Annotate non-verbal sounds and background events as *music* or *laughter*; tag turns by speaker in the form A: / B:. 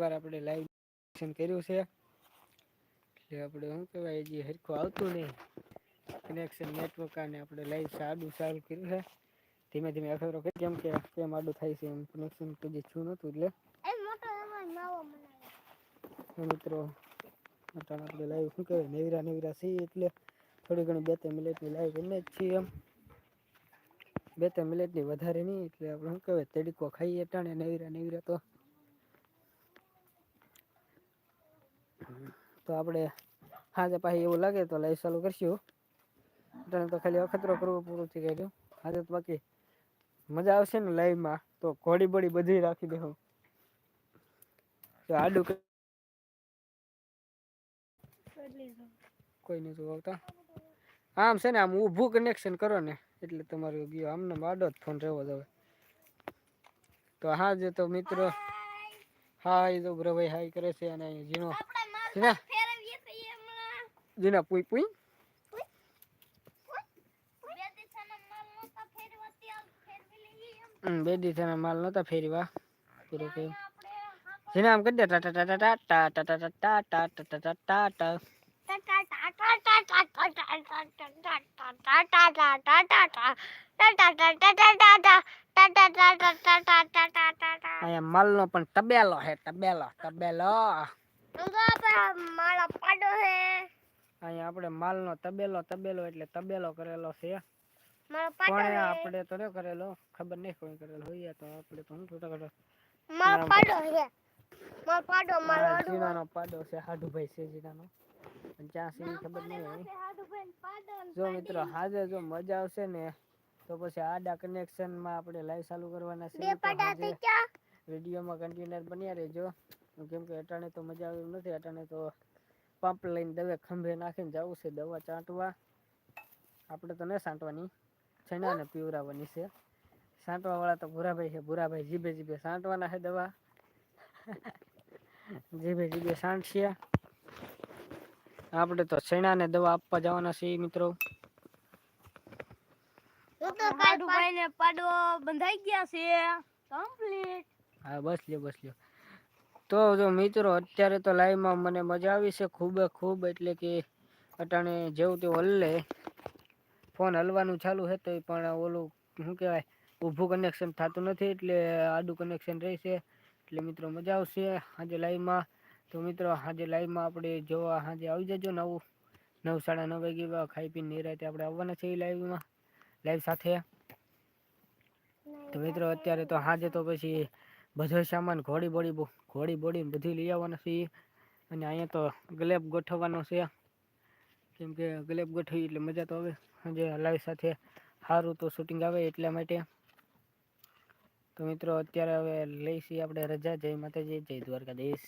A: વાર આપણે લાઈવ કર્યું છે. એટલે આપણે શું કહેવાય જે હરખું આવતું નહીં. કનેક્શન નેટવર્ક અને આપણે લાઈવ સાડું સારું કર્યું છે. ધીમે ધીમે કરી કેમ કે કેમ આડું થાય છે એમ. કનેક્શન કદી છું નહોતું એટલે. તો મિત્રો અટાણે આપણે લાઈવ શું કહેવાય નેવરા નેવરા છીએ એટલે થોડી ઘણી બે ત્રણ મિનિટની લાઈવ ગમે જ છીએ એમ. બે ત્રણ મિનિટની વધારે નહીં એટલે આપણે શું કહેવાય તડીકો ખાઈએ ટાણે નેવરા નેવરા તો. તો આપણે હાજે પાછી એવું લાગે તો લાઈવ ચાલુ કરશું અટાણે તો ખાલી અખતરો કરવો પૂરું થઈ ગયું હાજે તો બાકી મજા આવશે ને લાઈવમાં તો ઘોડી બોડી બધી રાખી દેવું તો આડું કોઈ નથી આવતા આમ છે ને આમ ઊભું કનેક્શન કરો ને એટલે તમારું ગયો આમને આડો જ ફોન રહેવો જ તો હા જે તો મિત્રો હાય તો બ્રભાઈ હાય કરે છે અને અહીંયા ઝીણો જીના પૂઈ પૂઈ
B: બે દીથાના માલ નહોતા ફેરવા
A: પૂરો
B: કહ્યું
A: જેને આમ કરી દે ટાટા ટાટા ટાટા ટાટા ટાટા ટાટા ટાટા અહીંયા માલનો પણ તબેલો હે તબેલો તબેલો
B: મારા પાડો હે
A: આપણે માલનો તબેલો તબેલો એટલે તબેલો કરેલો છે. પણ આપણે તો ન કરેલો? ખબર નહીં કોઈ કરેલો. હોય તો આપણે તો હું તો કરેલો
B: મારો પાડો છે મારો પાડો મારો
A: જીનાનો પાડો છે હાડુભાઈ છે જીનાનો. પણ ક્યાં છે ખબર નહીં હોય. જો મિત્રો હાજર જો મજા આવશે ને તો પછી આડા કનેક્શનમાં આપણે લાઈવ ચાલુ કરવાના છે. વિડીયોમાં કન્ટિન્યુઅર બન્યા રહેજો. કેમ કે અટાણે તો મજા આવી નથી અટાણે તો પંપ લઈને દવે ખંભે નાખીને જવું છે દવા ચાંટવા. આપણે તો ન છાંટવાની છેનાને પીવરાવવાની છે. સાંટવા વાળા તો ભૂરાભાઈ છે. ભૂરાભાઈ જીભે જીભે છાંટવાના છે દવા. *laughs* જીભે જીભે છાંટશે આપણે તો છણાને દવા આપવા જવાના છીએ મિત્રો.
B: પાડો બંધાઈ ગયા છે. કમ્પ્લીટ.
A: હા બસ લ્યો બસ લ્યો. તો જો મિત્રો, અત્યારે તો લાઈવમાં મને મજા આવી છે ખૂબ ખૂબ, એટલે કે અટાણે જેવું તેવું હલ્લે ફોન હલવાનું ચાલુ છે તો પણ ઓલું, શું કહેવાય, ઊભું કનેક્શન થતું નથી, એટલે આડું કનેક્શન રહેશે એટલે મિત્રો મજા આવશે આજે લાઈવમાં તો મિત્રો, આજે લાઈવમાં આપણે જોવા આજે આવી જજો નવું. નવ સાડા નવ વાગે ખાઈ પીને નિરાતે આપણે આવવાના છે લાઈવમાં લાઈવ સાથે. તો મિત્રો, અત્યારે તો હાજે તો પછી બધો સામાન ઘોડી બોડી ઘોડી બોડી બધું લઈ આવવાનું છે. અને અહીંયા તો ગ્લેબ ગોઠવવાનો છે. કેમ કે ગ્લેબ ગોઠવી એટલે મજા તો આવે. સાંજે લાઈવ સાથે સારું તો શૂટિંગ આવે એટલા માટે. તો મિત્રો, અત્યારે હવે લઈશી આપણે રજા. જય માતાજી, જય દ્વારકાધીશ.